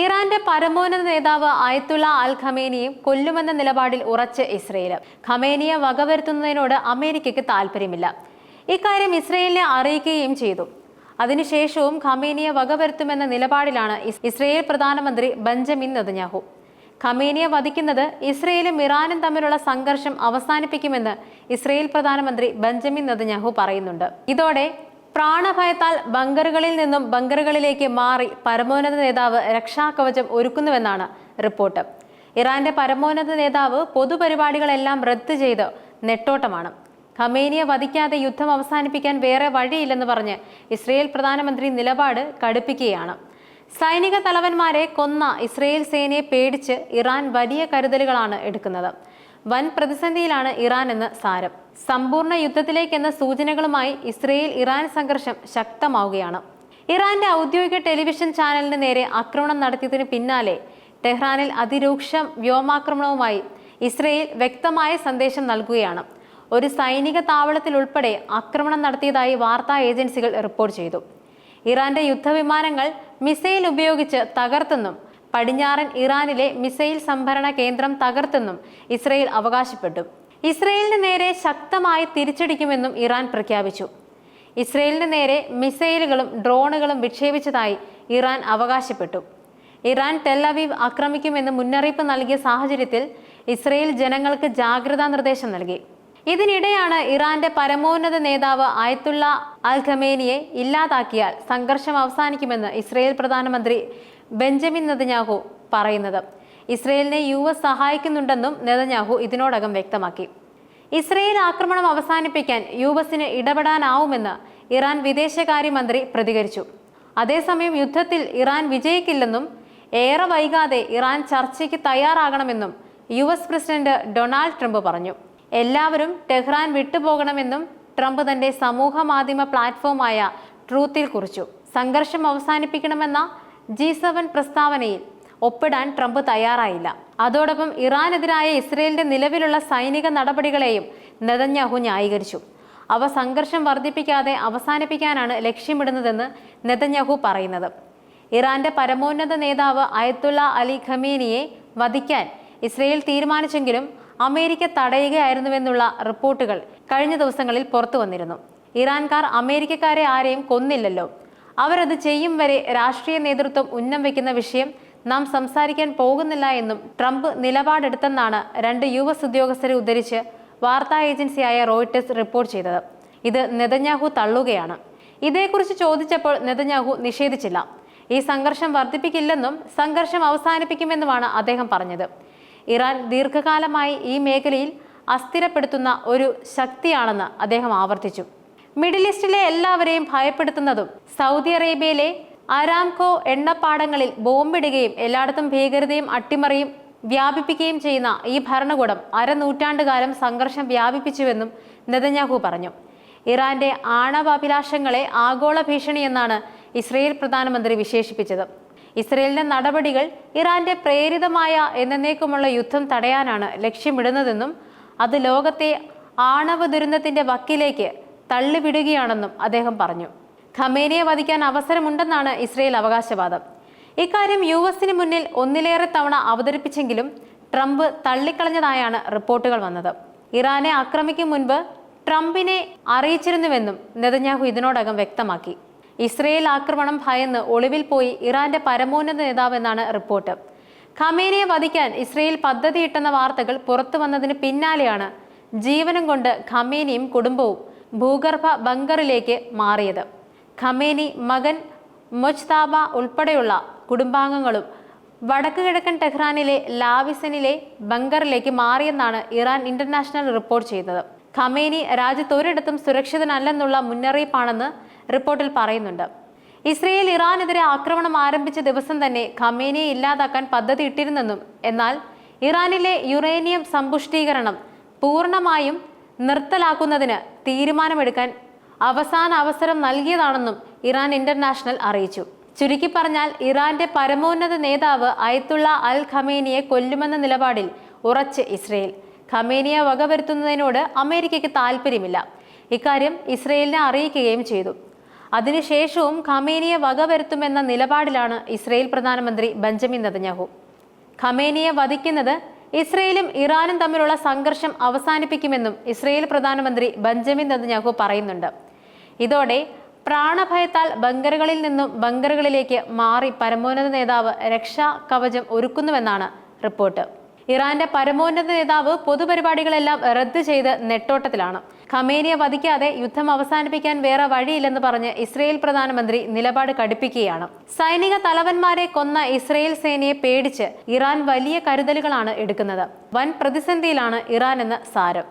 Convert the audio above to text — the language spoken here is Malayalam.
ഇറാന്റെ പരമോന്നത നേതാവ് ആയത്തുള്ള അൽ ഖമേനിയും കൊല്ലുമെന്ന നിലപാടിൽ ഉറച്ച് ഇസ്രയേൽ ഖമേനിയെ വകവരുത്തുന്നതിനോട് അമേരിക്കയ്ക്ക് താല്പര്യമില്ല ഇക്കാര്യം ഇസ്രയേലിനെ അറിയിക്കുകയും ചെയ്തു. അതിനുശേഷവും ഖമേനിയെ വകവരുത്തുമെന്ന നിലപാടിലാണ് ഇസ് ഇസ്രയേൽ പ്രധാനമന്ത്രി ബെഞ്ചമിൻ നെതന്യാഹു. ഖമേനിയെ വധിക്കുന്നത് ഇസ്രയേലും ഇറാനും തമ്മിലുള്ള സംഘർഷം അവസാനിപ്പിക്കുമെന്ന് ഇസ്രയേൽ പ്രധാനമന്ത്രി ബെഞ്ചമിൻ നെതന്യാഹു പറയുന്നുണ്ട്. ഇതോടെ പ്രാണഭയത്താൽ ബങ്കറുകളിൽ നിന്നും ബങ്കറുകളിലേക്ക് മാറി പരമോന്നത നേതാവ് രക്ഷാകവചം ഒരുക്കുന്നുവെന്നാണ് റിപ്പോർട്ട്. ഇറാന്റെ പരമോന്നത നേതാവ് പൊതുപരിപാടികളെല്ലാം റദ്ദ് ചെയ്ത് നെട്ടോട്ടമാണ്. ഖമേനിയെ വധിക്കാതെ യുദ്ധം അവസാനിപ്പിക്കാൻ വേറെ വഴിയില്ലെന്ന് പറഞ്ഞ് ഇസ്രയേൽ പ്രധാനമന്ത്രി നിലപാട് കടുപ്പിക്കുകയാണ്. സൈനിക തലവന്മാരെ കൊന്ന ഇസ്രയേൽ സേനയെ പേടിച്ച് ഇറാൻ വലിയ കരുതലുകളാണ് എടുക്കുന്നത്. വൻ പ്രതിസന്ധിയിലാണ് ഇറാൻ എന്ന് സാരം. സമ്പൂർണ യുദ്ധത്തിലേക്കെന്ന സൂചനകളുമായി ഇസ്രയേൽ ഇറാൻ സംഘർഷം ശക്തമാവുകയാണ്. ഇറാന്റെ ഔദ്യോഗിക ടെലിവിഷൻ ചാനലിന് നേരെ ആക്രമണം നടത്തിയതിന് പിന്നാലെ ടെഹ്റാനിൽ അതിരൂക്ഷ വ്യോമാക്രമണവുമായി ഇസ്രയേൽ വ്യക്തമായ സന്ദേശം നൽകുകയാണ്. ഒരു സൈനിക താവളത്തിൽ ഉൾപ്പെടെ ആക്രമണം നടത്തിയതായി വാർത്താ ഏജൻസികൾ റിപ്പോർട്ട് ചെയ്തു. ഇറാന്റെ യുദ്ധവിമാനങ്ങൾ മിസൈൽ ഉപയോഗിച്ച് തകർത്തെന്നും പടിഞ്ഞാറൻ ഇറാനിലെ മിസൈൽ സംഭരണ കേന്ദ്രം തകർത്തെന്നും ഇസ്രയേൽ അവകാശപ്പെട്ടു. ഇസ്രയേലിന് നേരെ ശക്തമായി തിരിച്ചടിക്കുമെന്നും ഇറാൻ പ്രഖ്യാപിച്ചു. ഇസ്രയേലിന് നേരെ മിസൈലുകളും ഡ്രോണുകളും വിക്ഷേപിച്ചതായി ഇറാൻ അവകാശപ്പെട്ടു. ഇറാൻ ടെല്ലവീവ് ആക്രമിക്കുമെന്ന് മുന്നറിയിപ്പ് നൽകിയ സാഹചര്യത്തിൽ ഇസ്രയേൽ ജനങ്ങൾക്ക് ജാഗ്രതാ നിർദ്ദേശം നൽകി. ഇതിനിടെയാണ് ഇറാന്റെ പരമോന്നത നേതാവ് ആയത്തുള്ള അൽ ഖമേനിയെ ഇല്ലാതാക്കിയാൽ സംഘർഷം അവസാനിക്കുമെന്ന് ഇസ്രയേൽ പ്രധാനമന്ത്രി ബെഞ്ചമിൻ നെതന്യാഹു പറയുന്നത്. ഇസ്രയേലിനെ യു എസ് സഹായിക്കുന്നുണ്ടെന്നും നെതന്യാഹു ഇതിനോടകം വ്യക്തമാക്കി. ഇസ്രയേൽ ആക്രമണം അവസാനിപ്പിക്കാൻ യു എസിന് ഇടപെടാനാവുമെന്ന് ഇറാൻ വിദേശകാര്യമന്ത്രി പ്രതികരിച്ചു. അതേസമയം യുദ്ധത്തിൽ ഇറാൻ വിജയിക്കില്ലെന്നും ഏറെ വൈകാതെ ഇറാൻ ചർച്ചയ്ക്ക് തയ്യാറാകണമെന്നും U S president Donald Trump പറഞ്ഞു. എല്ലാവരും ടെഹ്റാൻ വിട്ടുപോകണമെന്നും ട്രംപ് തന്റെ സമൂഹ മാധ്യമ പ്ലാറ്റ്ഫോമായ ട്രൂത്തിൽ കുറിച്ചു. സംഘർഷം അവസാനിപ്പിക്കണമെന്ന ജി സെവൻ പ്രസ്താവനയിൽ ഒപ്പിടാൻ ട്രംപ് തയ്യാറായില്ല. അതോടൊപ്പം ഇറാനെതിരായ ഇസ്രയേലിന്റെ നിലവിലുള്ള സൈനിക നടപടികളെയും നെതന്യാഹു ന്യായീകരിച്ചു. അവ സംഘർഷം വർദ്ധിപ്പിക്കാതെ അവസാനിപ്പിക്കാനാണ് ലക്ഷ്യമിടുന്നതെന്ന് നെതന്യാഹു പറയുന്നത്. ഇറാന്റെ പരമോന്നത നേതാവ് അയത്തുള്ള അലി ഖമീനിയെ വധിക്കാൻ ഇസ്രയേൽ തീരുമാനിച്ചെങ്കിലും അമേരിക്ക തടയുകയായിരുന്നുവെന്നുള്ള റിപ്പോർട്ടുകൾ കഴിഞ്ഞ ദിവസങ്ങളിൽ പുറത്തു വന്നിരുന്നു ഇറാൻകാർ അമേരിക്കക്കാരെ ആരെയും കൊന്നില്ലല്ലോ. അവരത് ചെയ്യും വരെ രാഷ്ട്രീയ നേതൃത്വം ഉന്നം വയ്ക്കുന്ന വിഷയം നാം സംസാരിക്കാൻ പോകുന്നില്ല എന്നും ട്രംപ് നിലപാടെടുത്തെന്നാണ് രണ്ട് യു എസ് ഉദ്യോഗസ്ഥരെ ഉദ്ധരിച്ച് വാർത്താ ഏജൻസിയായ റോയിട്ടേഴ്സ് റിപ്പോർട്ട് ചെയ്തത്. ഇത് നെതന്യാഹു തള്ളുകയാണ്. ഇതേക്കുറിച്ച് ചോദിച്ചപ്പോൾ നെതന്യാഹു നിഷേധിച്ചില്ല. ഈ സംഘർഷം വർദ്ധിപ്പിക്കില്ലെന്നും സംഘർഷം അവസാനിപ്പിക്കുമെന്നുമാണ് അദ്ദേഹം പറഞ്ഞത്. ഇറാൻ ദീർഘകാലമായി ഈ മേഖലയിൽ അസ്ഥിരപ്പെടുത്തുന്ന ഒരു ശക്തിയാണെന്ന് അദ്ദേഹം ആവർത്തിച്ചു. മിഡിൽ ഈസ്റ്റിലെ എല്ലാവരെയും ഭയപ്പെടുത്തുന്നതും സൗദി അറേബ്യയിലെ അരാംകോ എണ്ണപ്പാടങ്ങളിൽ ബോംബിടുകയും എല്ലായിടത്തും ഭീകരതയും അട്ടിമറിയും വ്യാപിപ്പിക്കുകയും ചെയ്യുന്ന ഈ ഭരണകൂടം അരനൂറ്റാണ്ടുകാലം സംഘർഷം വ്യാപിപ്പിച്ചുവെന്നും നെതന്യാഹു പറഞ്ഞു. ഇറാന്റെ ആണവാഭിലാഷങ്ങളെ ആഗോള ഭീഷണിയെന്നാണ് ഇസ്രയേൽ പ്രധാനമന്ത്രി വിശേഷിപ്പിച്ചത്. ഇസ്രയേലിന്റെ നടപടികൾ ഇറാന്റെ പ്രേരിതമായ എന്നേക്കുമുള്ള യുദ്ധം തടയാനാണ് ലക്ഷ്യമിടുന്നതെന്നും അത് ലോകത്തെ ആണവ ദുരന്തത്തിന്റെ വക്കിലേക്ക് തള്ളിവിടുകയാണെന്നും അദ്ദേഹം പറഞ്ഞു. ഖമേനിയെ വധിക്കാൻ അവസരമുണ്ടെന്നാണ് ഇസ്രയേൽ അവകാശവാദം. ഇക്കാര്യം യു എസിന് മുന്നിൽ ഒന്നിലേറെ തവണ അവതരിപ്പിച്ചെങ്കിലും ട്രംപ് തള്ളിക്കളഞ്ഞതായാണ് റിപ്പോർട്ടുകൾ വന്നത്. ഇറാനെ ആക്രമിക്കും മുൻപ് ട്രംപിനെ അറിയിച്ചിരുന്നുവെന്നും നെതന്യാഹു ഇതിനോടകം വ്യക്തമാക്കി. ഇസ്രയേൽ ആക്രമണം ഭയന്ന് ഒളിവിൽ പോയി ഇറാന്റെ പരമോന്നത നേതാവെന്നാണ് റിപ്പോർട്ട്. ഖമേനിയെ വധിക്കാൻ ഇസ്രയേൽ പദ്ധതിയിട്ടെന്ന വാർത്തകൾ പുറത്തു വന്നതിന് പിന്നാലെയാണ് ജീവനം കൊണ്ട് ഖമേനിയും കുടുംബവും ഭൂഗർഭ ബങ്കറിലേക്ക് മാറിയത്. ഖമേനി മകൻ മൊജ്താബ ഉൾപ്പെടെയുള്ള കുടുംബാംഗങ്ങളും വടക്ക് കിഴക്കൻ ടെഹ്റാനിലെ ലാവിസനിലെ ബങ്കറിലേക്ക് മാറിയെന്നാണ് ഇറാൻ ഇന്റർനാഷണൽ റിപ്പോർട്ട് ചെയ്തത്. ഖമേനി രാജ്യത്ത് ഒരിടത്തും സുരക്ഷിതനല്ലെന്നുള്ള മുന്നറിയിപ്പാണെന്ന് റിപ്പോർട്ടിൽ പറയുന്നുണ്ട്. ഇസ്രയേൽ ഇറാനെതിരെ ആക്രമണം ആരംഭിച്ച ദിവസം തന്നെ ഖമേനിയെ ഇല്ലാതാക്കാൻ പദ്ധതി ഇട്ടിരുന്നെന്നും എന്നാൽ ഇറാനിലെ യുറേനിയം സമ്പുഷ്ടീകരണം പൂർണമായും നിർത്തലാക്കുന്നതിന് തീരുമാനമെടുക്കാൻ അവസാന അവസരം നൽകിയതാണെന്നും ഇറാൻ ഇന്റർനാഷണൽ അറിയിച്ചു. ചുരുക്കി പറഞ്ഞാൽ ഇറാന്റെ പരമോന്നത നേതാവ് അയത്തുള്ള അൽ ഖമേനിയെ കൊല്ലുമെന്ന നിലപാടിൽ ഉറച്ച് ഇസ്രയേൽ. ഖമേനിയെ വകവരുത്തുന്നതിനോട് അമേരിക്കയ്ക്ക് താല്പര്യമില്ല ഇക്കാര്യം ഇസ്രയേലിനെ അറിയിക്കുകയും ചെയ്തു. അതിനുശേഷവും ഖമേനിയെ വകവരുത്തുമെന്ന നിലപാടിലാണ് ഇസ്രയേൽ പ്രധാനമന്ത്രി ബെഞ്ചമിൻ നെതന്യാഹു. ഖമേനിയെ വധിക്കുന്നത് ഇസ്രയേലും ഇറാനും തമ്മിലുള്ള സംഘർഷം അവസാനിപ്പിക്കുമെന്നും ഇസ്രയേൽ പ്രധാനമന്ത്രി ബെഞ്ചമിൻ നെതന്യാഹു പറയുന്നുണ്ട്. ഇതോടെ പ്രാണഭയത്താൽ ബങ്കറുകളിൽ നിന്നും ബങ്കറുകളിലേക്ക് മാറി പരമോന്നത നേതാവ് രക്ഷാ കവചം ഒരുക്കുന്നുവെന്നാണ് റിപ്പോർട്ട്. ഇറാന്റെ പരമോന്നത നേതാവ് പൊതുപരിപാടികളെല്ലാം റദ്ദ് ചെയ്ത് നെട്ടോട്ടത്തിലാണ്. ഖമേനിയെ വധിക്കാതെ യുദ്ധം അവസാനിപ്പിക്കാൻ വേറെ വഴിയില്ലെന്ന് പറഞ്ഞ് ഇസ്രയേൽ പ്രധാനമന്ത്രി നിലപാട് കടുപ്പിക്കുകയാണ്. സൈനിക തലവന്മാരെ കൊന്ന ഇസ്രയേൽ സേനയെ പേടിച്ച് ഇറാൻ വലിയ കരുതലുകളാണ് എടുക്കുന്നത്. വൻ പ്രതിസന്ധിയിലാണ് ഇറാൻ എന്ന സാരം.